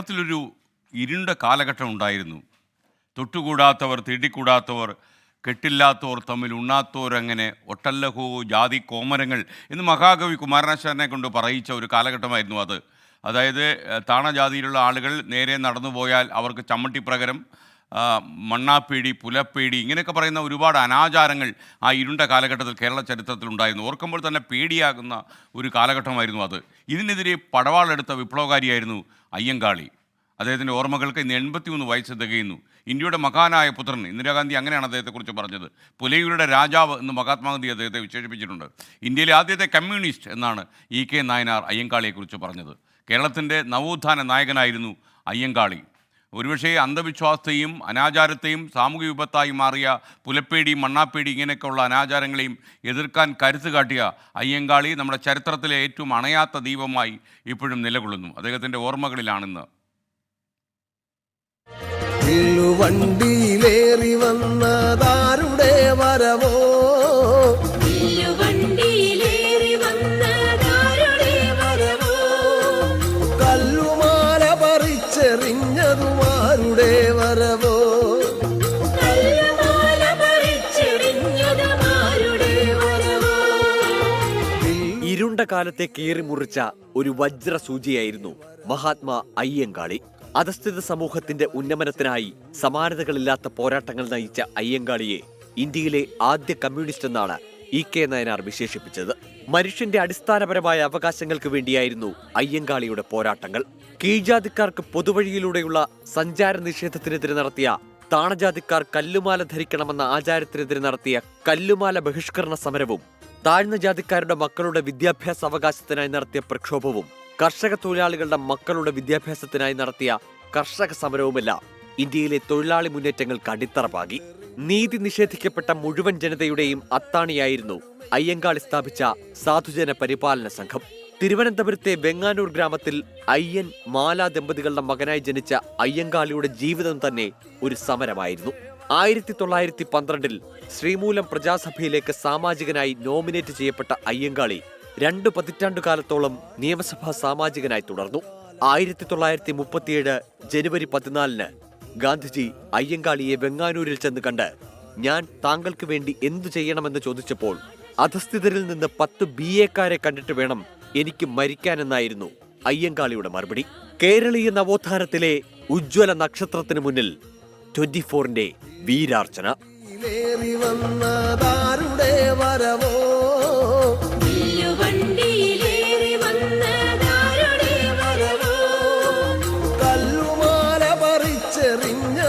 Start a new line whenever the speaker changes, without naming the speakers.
കേരളത്തിലൊരു ഇരുണ്ട കാലഘട്ടം ഉണ്ടായിരുന്നു. തൊട്ടുകൂടാത്തവർ തേടിക്കൂടാത്തവർ കെട്ടില്ലാത്തവർ തമ്മിൽ ഉണ്ണാത്തവർ അങ്ങനെ ഒട്ടല്ലഹോ ജാതി കോമരങ്ങൾ എന്ന് മഹാകവി കുമാരനാശാനെ കൊണ്ട് പറയിച്ച ഒരു കാലഘട്ടമായിരുന്നു അത്. അതായത് താണ താണജാതിയിലുള്ള ആളുകൾ നേരെ നടന്നു പോയാൽ അവർക്ക് ചമ്മട്ടിപ്രകരം മണ്ണാപ്പേടി പുലപ്പേടി ഇങ്ങനെയൊക്കെ പറയുന്ന ഒരുപാട് അനാചാരങ്ങൾ ആ ഇരുണ്ട കാലഘട്ടത്തിൽ കേരള ചരിത്രത്തിൽ ഉണ്ടായിരുന്നു ഓർക്കുമ്പോൾ തന്നെ പേടിയാകുന്ന ഒരു കാലഘട്ടമായിരുന്നു അത്. ഇതിനെതിരെ പടവാളെടുത്ത വിപ്ലവകാരിയായിരുന്നു അയ്യങ്കാളി. അദ്ദേഹത്തിന്റെ ഓർമ്മകൾക്ക് ഇന്ന് എൺപത്തിമൂന്ന് വയസ്സ് തികയുന്നു. ഇന്ത്യയുടെ മഹാനായ പുത്രൻ ഇന്ദിരാഗാന്ധി അങ്ങനെയാണ് അദ്ദേഹത്തെക്കുറിച്ച് പറഞ്ഞത്. പുലയുടെ രാജാവ് എന്ന് മഹാത്മാഗാന്ധി അദ്ദേഹത്തെ വിശേഷിപ്പിച്ചിട്ടുണ്ട്. ഇന്ത്യയിലെ ആദ്യത്തെ കമ്മ്യൂണിസ്റ്റ് എന്നാണ് ഇ കെ നായനാർ അയ്യങ്കാളിയെക്കുറിച്ച് പറഞ്ഞത്. കേരളത്തിന്റെ നവോത്ഥാന നായകനായിരുന്നു അയ്യങ്കാളി. ഒരുപക്ഷേ അന്ധവിശ്വാസത്തെയും അനാചാരത്തെയും സാമൂഹ്യ വിപത്തായി മാറിയ പുലപ്പേടി മണ്ണാപ്പേടി ഇങ്ങനെയൊക്കെയുള്ള അനാചാരങ്ങളെയും എതിർക്കാൻ കരുത്ത് കാട്ടിയ അയ്യങ്കാളി നമ്മുടെ ചരിത്രത്തിലെ ഏറ്റവും അണയാത്ത ദീപമായി ഇപ്പോഴും നിലകൊള്ളുന്നു. അദ്ദേഹത്തിന്റെ ഓർമ്മകളിലാണിന്ന്.
വണ്ടിയിലേറി വന്നതാരുടെ പറിച്ചെറിഞ്ഞതുമാരുടെ വരവോ?
ഇരുണ്ട കാലത്തെ കീറി മുറിച്ച ഒരു വജ്ര സൂചിയായിരുന്നു മഹാത്മാ അയ്യങ്കാളി. അധസ്ഥിത സമൂഹത്തിന്റെ ഉന്നമനത്തിനായി സമാനതകളില്ലാത്ത പോരാട്ടങ്ങൾ നയിച്ച അയ്യങ്കാളിയെ ഇന്ത്യയിലെ ആദ്യ കമ്മ്യൂണിസ്റ്റ് എന്നാണ് ഇ കെ നയനാർ വിശേഷിപ്പിച്ചത്. മനുഷ്യന്റെ അടിസ്ഥാനപരമായ അവകാശങ്ങൾക്ക് വേണ്ടിയായിരുന്നു അയ്യങ്കാളിയുടെ പോരാട്ടങ്ങൾ. കീഴ്ജാതിക്കാർക്ക് പൊതുവഴിയിലൂടെയുള്ള സഞ്ചാര നിഷേധത്തിനെതിരെ നടത്തിയ താണജാതിക്കാർ കല്ലുമാല ധരിക്കണമെന്ന ആചാരത്തിനെതിരെ നടത്തിയ കല്ലുമാല ബഹിഷ്കരണ സമരവും താഴ്ന്ന ജാതിക്കാരുടെ മക്കളുടെ വിദ്യാഭ്യാസ അവകാശത്തിനായി നടത്തിയ പ്രക്ഷോഭവും കർഷക തൊഴിലാളികളുടെ മക്കളുടെ വിദ്യാഭ്യാസത്തിനായി നടത്തിയ കർഷക സമരവുമെല്ലാം ഇന്ത്യയിലെ തൊഴിലാളി മുന്നേറ്റങ്ങൾക്ക് അടിത്തറ പാകി. നീതി നിഷേധിക്കപ്പെട്ട മുഴുവൻ ജനതയുടെയും അത്താണിയായിരുന്നു അയ്യങ്കാളി സ്ഥാപിച്ച സാധുജന പരിപാലന സംഘം. തിരുവനന്തപുരത്തെ വെങ്ങാനൂർ ഗ്രാമത്തിൽ അയ്യൻ മാല ദമ്പതികളുടെ മകനായി ജനിച്ച അയ്യങ്കാളിയുടെ ജീവിതം തന്നെ ഒരു സമരമായിരുന്നു. ആയിരത്തി തൊള്ളായിരത്തി പന്ത്രണ്ടിൽ ശ്രീമൂലം പ്രജാസഭയിലേക്ക് സാമാജികനായി നോമിനേറ്റ് ചെയ്യപ്പെട്ട അയ്യങ്കാളി രണ്ട് പതിറ്റാണ്ടുകാലത്തോളം നിയമസഭാ സാമാജികനായി തുടർന്നു. ആയിരത്തി തൊള്ളായിരത്തി മുപ്പത്തിയേഴ് ജനുവരി പതിനാലിന് ഗാന്ധിജി അയ്യങ്കാളിയെ വെങ്ങാനൂരിൽ ചെന്ന് കണ്ട് ഞാൻ താങ്കൾക്ക് വേണ്ടി എന്തു ചെയ്യണമെന്ന് ചോദിച്ചപ്പോൾ അധസ്ഥിതരിൽ നിന്ന് പത്ത് ബി എക്കാരെ കണ്ടിട്ട് വേണം എനിക്ക് മരിക്കാനെന്നായിരുന്നു അയ്യങ്കാളിയുടെ മറുപടി. കേരളീയ നവോത്ഥാനത്തിലെ ഉജ്ജ്വല നക്ഷത്രത്തിന് മുന്നിൽ ട്വന്റി ഫോറിന്റെ വീരാർച്ചന
വരവോ?